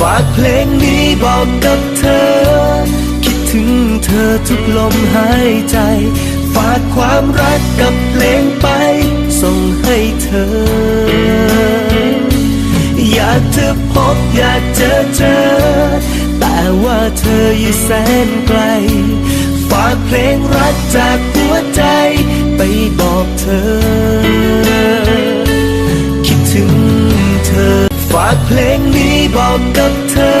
ฝากเพลงนี้บอกกับเธอ คิดถึงเธอทุกลมหายใจ ฝากความรักกับเพลงไป ส่งให้เธอ อยากจะพบอยากเจอเจอ แต่ว่าเธออยู่แสนไกล ฝากเพลงรักจากหัวใจ ไปบอกเธอ คิดถึงเธอ ฝากเพลง อกกับเธอ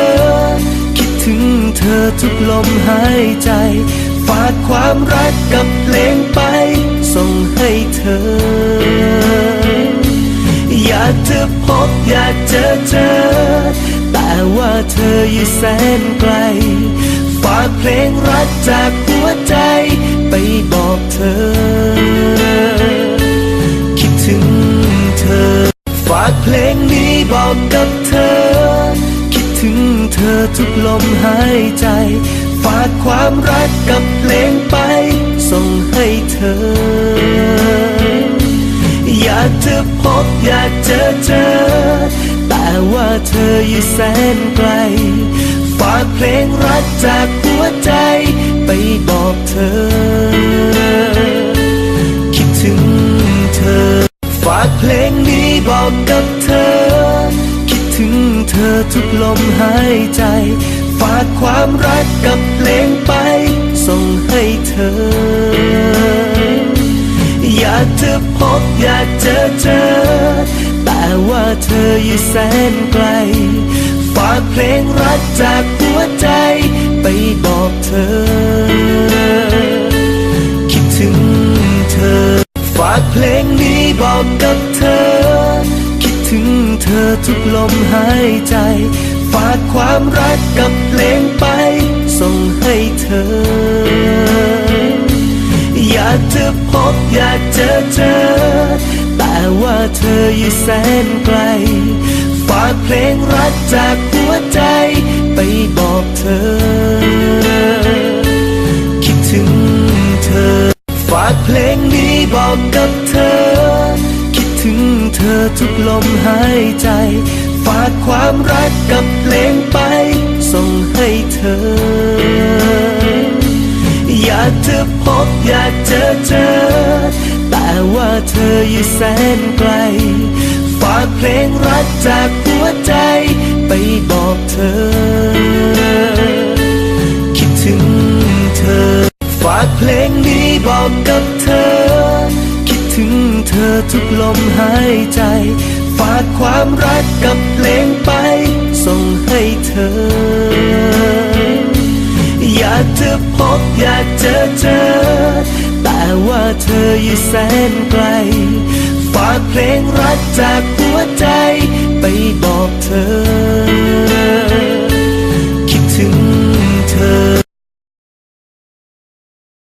คิดถึงเธอทุกลมหายใจ ฝากความรักกับเพลงไป ส่งให้เธอ อยากจะพบอยากเจอเจอ แต่ว่าเธออยู่แสนไกล ฝากเพลงรักจากหัวใจ ไปบอกเธอ คิดถึงเธอ ฝากเพลงนี้บอกกับ ทุกลมหายใจ ฝากความรักกับเพลงไป ส่งให้เธอ อยากจะพบอยากเจอเจอ แต่ว่าเธออยู่แสนไกล ฝากเพลงรักจากหัวใจ ไปบอกเธอ คิดถึงเธอ ฝากเพลงนี้บอกกับ ทุกลมหายใจ ฝากความรักกับเพลงไป ส่งให้เธอ อยากจะพบอยากเจอเจอ แต่ว่าเธออยู่แสนไกล ฝากเพลงรักจากหัวใจ ไปบอกเธอ คิดถึงเธอ ฝากเพลงนี้บอกกับเธอ อทุกลมหายใจ ฝากความรักกับเพลงไป ส่งให้เธอ อยากจะพบอยากเจอเจอ แต่ว่าเธออยู่แสนไกล ฝากเพลงรักจากหัวใจ ไปบอกเธอ คิดถึงเธอ ฝากเพลงนี้บอกกับ ทุกลมหายใจ ฝากความรักกับเพลงไป ส่งให้เธอ อยากเธอพบอยากเจอเจอ แต่ว่าเธออยู่แสนไกล ฝากเพลงรักจากหัวใจไปบอก มหายใจ ฝากความรักกับเพลงไป ส่งให้เธอ อยากจะพบอยากเจอเจอ แต่ว่าเธออยู่แสนไกล ฝากเพลงรักจากหัวใจไปบอกเธอ